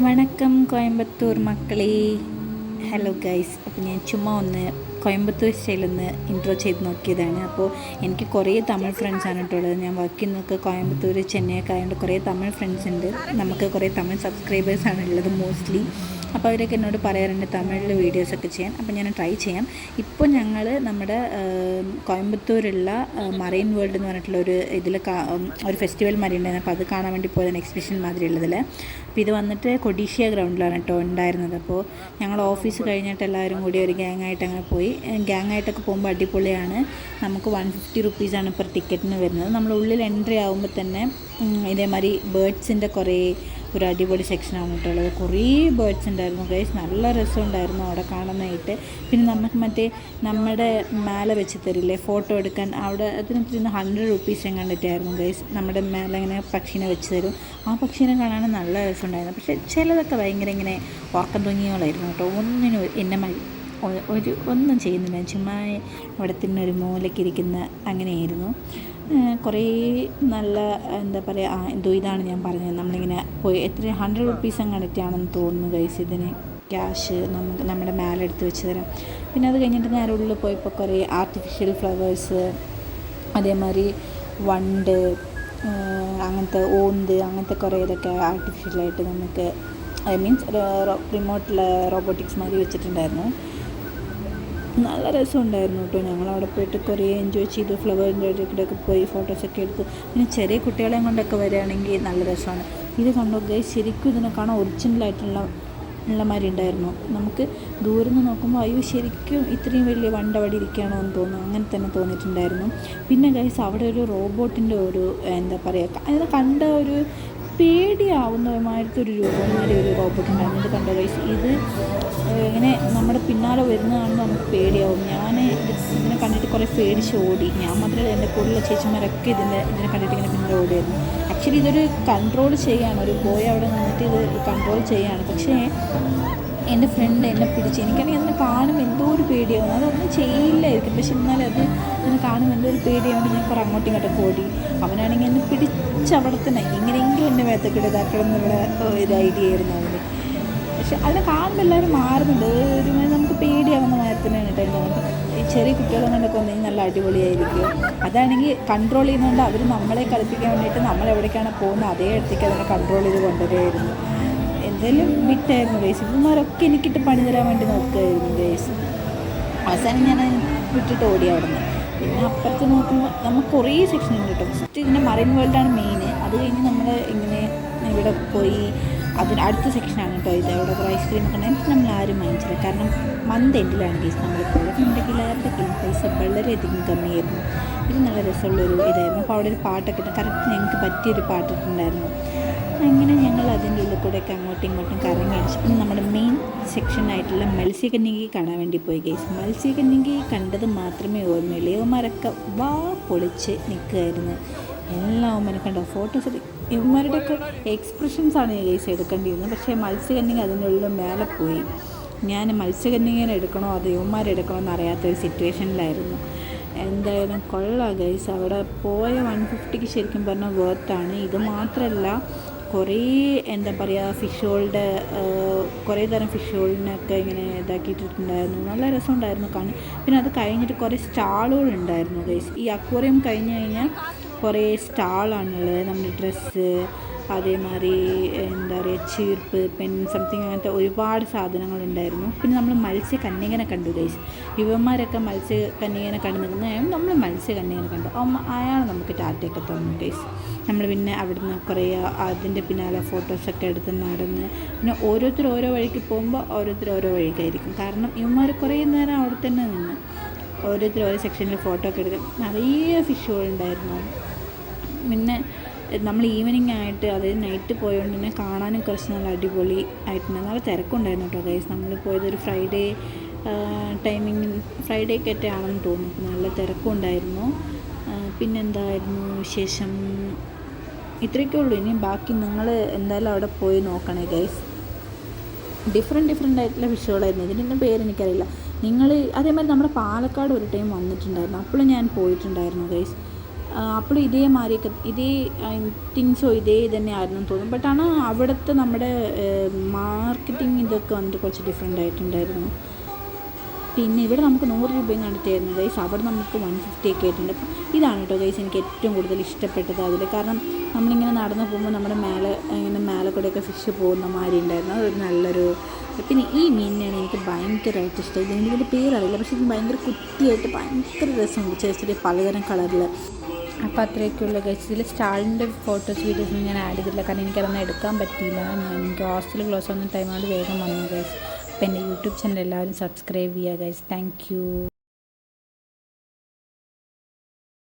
വണക്കം കോയമ്പത്തൂർ മക്കളെ. Hello guys അപ്പോൾ ഞാൻ ചുമ്മാ ഒന്ന് കോയമ്പത്തൂർ സ്റ്റൈലൊന്ന് ഇൻട്രോ ചെയ്ത് നോക്കിയതാണ്. അപ്പോൾ എനിക്ക് കുറേ തമിഴ് ഫ്രണ്ട്സാണ് കേട്ടോ ഉള്ളത്. ഞാൻ വർക്ക് ചെയ്യുന്നൊക്കെ കോയമ്പത്തൂർ ചെന്നൈയൊക്കെ ആയതുകൊണ്ട് കുറേ തമിഴ് ഫ്രണ്ട്സ് ഉണ്ട്. നമുക്ക് കുറേ തമിഴ് സബ്സ്ക്രൈബേഴ്സാണ് ഉള്ളത് മോസ്റ്റ്ലി അപ്പോൾ അവരൊക്കെ എന്നോട് പറയാറുണ്ട് തമിഴിൽ വീഡിയോസൊക്കെ ചെയ്യാൻ. അപ്പോൾ ഞാൻ ട്രൈ ചെയ്യാം. ഇപ്പോൾ ഞങ്ങൾ നമ്മുടെ കോയമ്പത്തൂരുള്ള മറൈൻ വേൾഡ് എന്ന് പറഞ്ഞിട്ടുള്ള ഒരു ഇതിൽ ഒരു ഫെസ്റ്റിവൽ മാതിരി ഉണ്ടായിരുന്നു. അപ്പോൾ അത് കാണാൻ വേണ്ടി പോയതാണ് എക്സിബിഷൻ മാതിരി ഉള്ളതിൽ അപ്പോൾ ഇത് വന്നിട്ട് കൊഡീഷ്യ ഗ്രൗണ്ടിലാണ് കേട്ടോ ഉണ്ടായിരുന്നത്. അപ്പോൾ ഞങ്ങൾ ഓഫീസ് കഴിഞ്ഞിട്ട് എല്ലാവരും കൂടി ഒരു ഗ്യാങ് ആയിട്ട് അങ്ങനെ പോയി. ഗ്യാങ് ആയിട്ടൊക്കെ പോകുമ്പോൾ അടിപൊളിയാണ്. നമുക്ക് വൺ ഫിഫ്റ്റി റുപ്പീസാണ് പെർ ടിക്കറ്റിന് വരുന്നത്. നമ്മൾ ഉള്ളിൽ എൻട്രി ആകുമ്പോൾ തന്നെ ഇതേമാതിരി ബേർഡ്സിന്റെ കുറേ ഒരു അടിപൊളി സെക്ഷനാണ് കേട്ടോ കുറേ ബേർഡ്സ് ഉണ്ടായിരുന്നു ഗൈസ് നല്ല രസമുണ്ടായിരുന്നു അവിടെ കാണാനായിട്ട്. പിന്നെ നമുക്ക് മറ്റേ നമ്മുടെ മേലെ വെച്ച് തരില്ലേ ഫോട്ടോ എടുക്കാൻ. അവിടെ അതിനകത്ത് ഹൺഡ്രഡ് റുപ്പീസ് കണ്ടിട്ടായിരുന്നു ഗൈസ് നമ്മുടെ മേലെ ഇങ്ങനെ പക്ഷീനെ വെച്ച് തരും. ആ പക്ഷീനെ കാണാൻ നല്ല രസമുണ്ടായിരുന്നു. പക്ഷേ ചിലതൊക്കെ ഭയങ്കര ഇങ്ങനെ ഉറക്കം തൂങ്ങിയോളായിരുന്നു കേട്ടോ. ഒന്നിനും എന്നെ ഒരു ഒന്നും ചെയ്യുന്നില്ല. ചുമ്മാ അവിടെ തന്നെ ഒരു മൂലക്കിരിക്കുന്ന അങ്ങനെയായിരുന്നു. കുറേ നല്ല എന്താ പറയുക ആ എന്തോ ഇതാണ് ഞാൻ പറഞ്ഞത്. നമ്മളിങ്ങനെ പോയി എത്ര ഹൺഡ്രഡ് റുപ്പീസ് അങ്ങനെയാണെന്ന് തോന്നുന്നു ഗൈസ് ഇതിന്. ക്യാഷ് നമുക്ക് നമ്മുടെ മേലെ എടുത്ത് വെച്ച് തരാം പിന്നെ അത് കഴിഞ്ഞിട്ട് നേരെ ഉള്ളിൽ പോയപ്പോൾ കുറേ ആർട്ടിഫിഷ്യൽ ഫ്ലവേഴ്സ് അതേമാതിരി വണ്ട് അങ്ങനത്തെ ഓന്ത് അങ്ങനത്തെ കുറേ ഇതൊക്കെ ആർട്ടിഫിഷ്യലായിട്ട് നമുക്ക് ഐ മീൻസ് റിമോട്ടിൽ റോബോട്ടിക്സ് മാതിരി വെച്ചിട്ടുണ്ടായിരുന്നു. നല്ല രസമുണ്ടായിരുന്നു കേട്ടോ. ഞങ്ങളവിടെ പോയിട്ട് കുറേ എൻജോയ് ചെയ്തു. ഫ്ലവറിന്റെ ഇടയ്ക്കിടയ്ക്ക് പോയി ഫോട്ടോസൊക്കെ എടുത്തു. പിന്നെ ചെറിയ കുട്ടികളെയും കൊണ്ടൊക്കെ വരികയാണെങ്കിൽ നല്ല രസമാണ്. ഇത് കണ്ടോ ഗൈസ് ശരിക്കും ഇതിനെ കാണാൻ ഒറിജിനലായിട്ടുള്ള ഉള്ള മാതിരി ഉണ്ടായിരുന്നു. നമുക്ക് ദൂരെ നിന്ന് നോക്കുമ്പോൾ അയ്യോ ശരിക്കും ഇത്രയും വലിയ വണ്ട അവിടെ ഇരിക്കുകയാണോ എന്ന് തോന്നുന്നു. അങ്ങനെ തന്നെ തോന്നിയിട്ടുണ്ടായിരുന്നു. പിന്നെ ഗൈസ് അവിടെ ഒരു റോബോട്ടിന്റെ ഒരു എന്താ പറയുക അതിനെ കണ്ട ഒരു പേടിയാവുന്നതുമായിട്ട് ഒരു രൂപമാതിരി ഒരു റോബോട്ട് ഉണ്ടായിരുന്നു ഇത് കണ്ടോ ഗൈസ് ഇത് ഇങ്ങനെ നമ്മുടെ പിന്നാലെ വരുന്നതാണ് നമുക്ക് പേടിയാവും. ഞാൻ ഇത് ഇതിനെ കണ്ടിട്ട് കുറേ പേടിച്ച് ഓടി. ഞാൻ മാത്രമല്ല എന്റെ കൂടെയുള്ള ചേച്ചിമാരൊക്കെ ഇതിന്റെ ഇതിനെ കണ്ടിട്ട് ഇങ്ങനെ പിന്നിൽ ഓടിയായിരുന്നു. ആക്ച്വലി ഇതൊരു കൺട്രോൾ ചെയ്യാണ് ഒരു ബോയ് അവിടെ നിന്നിട്ട് ഇത് കൺട്രോൾ ചെയ്യാണ്. പക്ഷേ എന്റെ ഫ്രണ്ട് എന്നെ പിടിച്ച് എനിക്കാണെങ്കിൽ അതിനെ കാണുമ്പോൾ എന്തോ ഒരു പേടിയാവും. അതൊന്നും ചെയ്യില്ലായിരിക്കും. പക്ഷെ എന്നാലും അത് അതിനെ കാണുമ്പോൾ എന്തോ ഒരു പേടിയാവും ഞാൻ കുറേ അങ്ങോട്ടും ഇങ്ങോട്ടും ഓടി. അവനാണെങ്കിൽ എന്നെ പിടിച്ച് അവിടെ തന്നെ എങ്ങനെയെങ്കിലും എന്റെ മേത്തൊക്കെ ഇതാക്കണം എന്നുള്ള ഒരു ഐഡിയ ആയിരുന്നു അവന് പക്ഷെ അതിനെ കാണുമ്പോൾ എല്ലാവരും മാറുന്നുണ്ട്. ഒരുമാതിരി നമുക്ക് പേടിയാവുന്ന മരത്തിനാണ് കേട്ടോ എനിക്ക് ഈ ചെറിയ കുട്ടികളെ കൊണ്ടൊക്കെ വന്നെങ്കിൽ നല്ല അടിപൊളിയായിരിക്കും. അതാണെങ്കിൽ കൺട്രോൾ ചെയ്യുന്നതുകൊണ്ട് അവർ നമ്മളെ കളിപ്പിക്കാൻ വേണ്ടിയിട്ട് നമ്മൾ എവിടേക്കാണ് പോകുന്നത് അതേ ഇടത്തേക്ക് അതിനെ കൺട്രോൾ ചെയ്ത് കൊണ്ടുവരികയായിരുന്നു. എന്തായാലും വിട്ടായിരുന്നു ഗൈസ് ഇവന്മാരൊക്കെ എനിക്കിട്ട് പണി തരാൻ വേണ്ടി നോക്കുകയായിരുന്നു ഗൈസ് അവസാനം ഞാൻ വിട്ടിട്ട് ഓടി അവിടെ നിന്ന് പിന്നെ അപ്പുറത്ത് നോക്കുമ്പോൾ നമുക്ക് കുറേ സെക്ഷൻ കിട്ടും ഫസ്റ്റ് ഇതിന്റെ മറൈൻ വേൾഡാണ് മെയിൻ അത് കഴിഞ്ഞ് നമ്മൾ ഇങ്ങനെ ഇവിടെ പോയി. അതിന് അടുത്ത സെക്ഷനാണ് കേട്ടോ ഇത്. അവിടെ കുറേ ഐസ്ക്രീം ഒക്കെ ഉണ്ടായിരുന്നു നമ്മൾ ആരും വാങ്ങിച്ചില്ല. കാരണം മന്ത് എൻഡിലാണ് ഗീസ് നമ്മൾ നമ്മുടെ ഉണ്ടെങ്കിൽ എല്ലാവരുടെയും പൈസ വളരെയധികം കമ്മിയായിരുന്നു. ഇത് നല്ല രസമുള്ളൊരു ഇതായിരുന്നു. അപ്പോൾ അവിടെ ഒരു പാട്ടൊക്കെ ഇട്ട്. കറക്റ്റ് ഞങ്ങൾക്ക് പറ്റിയൊരു പാട്ടിട്ടുണ്ടായിരുന്നു അങ്ങനെ ഞങ്ങൾ അതിന്റെ ഉള്ളിൽ കൂടെയൊക്കെ അങ്ങോട്ടും ഇങ്ങോട്ടും കറങ്ങി അടിച്ചു പിന്നെ നമ്മുടെ മെയിൻ സെക്ഷനായിട്ടുള്ള മത്സ്യകന്യകി കാണാൻ വേണ്ടി പോയി ഗൈസ് മത്സ്യകന്യകി കണ്ടത് മാത്രമേ ഓർമ്മയുള്ളൂ. ഇവന്മാരൊക്കെ വാ പൊളിച്ച് നിൽക്കുകയായിരുന്നു എല്ലാ അവന്മാരെ കണ്ടോ ഫോട്ടോസ് ഇവന്മാരുടെയൊക്കെ എക്സ്പ്രഷൻസാണ് ഗൈസ് എടുക്കേണ്ടിയിരുന്നത്. പക്ഷേ മത്സ്യകന്യക അതിന്റെ ഉള്ളിൽ മേലെ പോയി. ഞാൻ മത്സ്യകന്യകനെ എടുക്കണോ അതോ ഇവന്മാരെടുക്കണോ എന്നറിയാത്തൊരു സിറ്റുവേഷനിലായിരുന്നു എന്തായാലും കൊള്ളാം ഗൈസ് അവിടെ പോയ വൺ ഫിഫ്റ്റിക്ക് ശരിക്കും പറഞ്ഞാൽ വേർത്താണ് ഇത് മാത്രമല്ല കുറേ എന്താ പറയുക ഫിഷുകളുടെ കുറേ തരം ഫിഷുകളിനൊക്കെ ഇങ്ങനെ ഇതാക്കിയിട്ടുണ്ടായിരുന്നു നല്ല രസമുണ്ടായിരുന്നു കാണാൻ. പിന്നെ അത് കഴിഞ്ഞിട്ട് കുറേ സ്റ്റാളുകളുണ്ടായിരുന്നു ഈ അക്വേറിയം കഴിഞ്ഞ് കഴിഞ്ഞാൽ കുറേ സ്റ്റാളാണുള്ളത്. നമ്മുടെ ഡ്രസ്സ് അതേമാതിരി എന്താ പറയുക ചീർപ്പ് പെൻ സംതിങ് അങ്ങനത്തെ ഒരുപാട് സാധനങ്ങളുണ്ടായിരുന്നു. പിന്നെ നമ്മൾ മത്സ്യകന്യകനെ കണ്ടു ഗൈസ് യുവന്മാരൊക്കെ മത്സ്യകന്യകനെ കണ്ടു നിൽക്കുന്ന നമ്മൾ മത്സ്യകന്യകനെ കണ്ടു. അയാൾ നമുക്ക് ടാറ്റയൊക്കെ തന്നു ഗൈസ് നമ്മൾ പിന്നെ അവിടുന്ന് കുറേ അതിന്റെ പിന്നാലെ ഫോട്ടോസൊക്കെ എടുത്ത് നടന്ന് പിന്നെ ഓരോരുത്തർ ഓരോ വഴിക്ക് പോകുമ്പോൾ ഓരോരുത്തർ ഓരോ വഴിക്കായിരിക്കും. കാരണം ഇവന്മാർ കുറേ നേരം അവിടെ തന്നെ നിന്ന് ഓരോരുത്തർ ഓരോ സെക്ഷനിൽ ഫോട്ടോ ഒക്കെ എടുക്കാൻ. നിറയെ ഫിഷുകളുണ്ടായിരുന്നു പിന്നെ നമ്മൾ ഈവനിങ് ആയിട്ട് അതായത് നൈറ്റ് പോയതുകൊണ്ട് തന്നെ കാണാനും കുറച്ച് നല്ല അടിപൊളി ആയിട്ടുണ്ട്. നല്ല തിരക്കുണ്ടായിരുന്നു കേട്ടോ ഗൈസ് നമ്മൾ പോയത് ഒരു ഫ്രൈഡേ ടൈമിങ് ഫ്രൈഡേ ഒക്കെ ആണെന്ന് തോന്നുന്നു. നല്ല തിരക്കുണ്ടായിരുന്നു. പിന്നെന്തായിരുന്നു വിശേഷം? ഇത്രയൊക്കെ ഉള്ളൂ. ഇനി ബാക്കി നിങ്ങൾ എന്തായാലും അവിടെ പോയി നോക്കണേ ഗൈസ് ഡിഫറെന്റ് ഡിഫറെന്റ് ആയിട്ടുള്ള ഫിഷുകളായിരുന്നു ഇതിനൊന്നും പേരെനിക്കറിയില്ല നിങ്ങൾ അതേമാതിരി നമ്മുടെ പാലക്കാട് ഒരു ടൈം വന്നിട്ടുണ്ടായിരുന്നു. അപ്പോഴും ഞാൻ പോയിട്ടുണ്ടായിരുന്നു ഗൈസ് അപ്പോഴും ഇതേ മാതിരിയൊക്കെ ഇതേ തിങ്സോ ഇതേ തന്നെയായിരുന്നു തോന്നും ബട്ട് ആണ് അവിടുത്തെ നമ്മുടെ മാർക്കറ്റിംഗ് ഇതൊക്കെ വന്നിട്ട് കുറച്ച് ഡിഫറെന്റ് ആയിട്ടുണ്ടായിരുന്നു. പിന്നെ ഇവിടെ നമുക്ക് നൂറ് രൂപയും കണ്ടിട്ടായിരുന്നു ഗൈസ് അവിടെ നമുക്ക് വൺ ഫിഫ്റ്റി ഒക്കെ ആയിട്ടുണ്ട്. അപ്പം ഇതാണ് കേട്ടോ ഗൈസ് എനിക്ക് ഏറ്റവും കൂടുതൽ ഇഷ്ടപ്പെട്ടത് അതിൽ കാരണം നമ്മളിങ്ങനെ നടന്നു പോകുമ്പോൾ നമ്മുടെ മേലെ ഇങ്ങനെ മേലെ കൂടെയൊക്കെ ഫിഷ് പോകുന്ന മാതിരി ഉണ്ടായിരുന്നു. അതൊരു നല്ലൊരു പിന്നെ ഈ മീനിനെയാണ് എനിക്ക് ഭയങ്കരമായിട്ട് ഇഷ്ടം. ഇതിന്റെ പേരറിയില്ല പക്ഷേ ഇത് ഭയങ്കര കുട്ടിയായിട്ട് ഭയങ്കര രസമുണ്ട്. ചെറിയ ചെറിയ പലതരം കളറിൽ അപ്പോൾ അത്രയൊക്കെയുള്ള ഗൈസ് ഇതിൽ സ്റ്റാളിന്റെ ഫോട്ടോസ് വീഡിയോസൊന്നും ഞാൻ ആഡ് ചെയ്തില്ല കാരണം എനിക്കതൊന്നും എടുക്കാൻ പറ്റിയില്ല. ഞാൻ എനിക്ക് ഹോസ്റ്റൽ ക്ലോസ് ആവുന്ന ടൈമാണ് വേഗം വന്നു ഗൈസ് അപ്പോൾ എന്റെ യൂട്യൂബ് ചാനൽ എല്ലാവരും സബ്സ്ക്രൈബ് ചെയ്യുക ഗൈസ് താങ്ക്